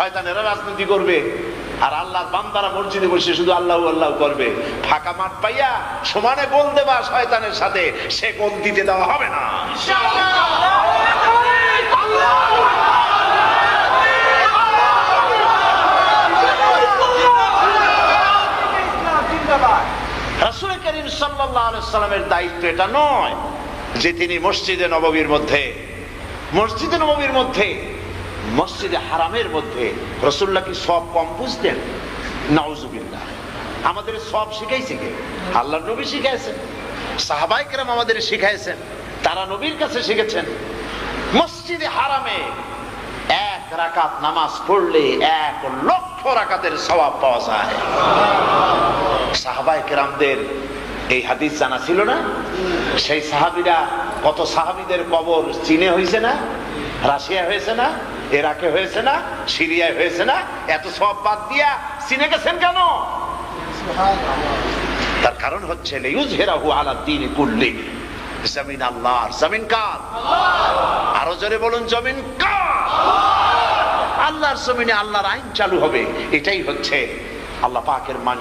শয়তানেরা রাজনীতি করবে। আর আল্লাহর বান্দারা মসজিদে বসে শুধু আল্লাহ আল্লাহ করবে। ফাঁকা মাঠ পাইয়া সমানে গোল দেবা শয়তানের সাথে, সে গোল দিতে দেওয়া হবে না। যে তিনি মসজিদে নববীর মধ্যে, মসজিদে নববীর মধ্যে মসজিদে হারামের মধ্যে রসুল্লাহ কি সব কম বুঝতেন? নাউজুবিল্লাহ। আমাদের সব শিখাইছে কে? আল্লাহ নবী শিখাইছেন। সাহাবাই কেরাম আমাদের শিখাইছেন। তারা নবীর কাছে শিখেছেন। মসজিদে হারামে এক রাকাত নামাজ পড়লে এক লক্ষ রাকাতের সওয়াব পাওয়া যায়। সাহাবাই কেরামদের এই হাদিস জানা ছিল না? সেই সাহাবিরা কত সাহাবিদের কবর চীনে হয়েছে না? রাশিয়া হয়েছে না? এরাকে হয়েছে না, সিরিয়ায় হয়েছে না, এত সব বাদ দিয়া চীনে গেছেন কেন? তার কারণ হচ্ছে আরও জোরে বলুন, জমিন কার? আল্লাহর জমিনে আল্লাহর আইন চালু হবে, এটাই হচ্ছে আল্লাহ পাকের মান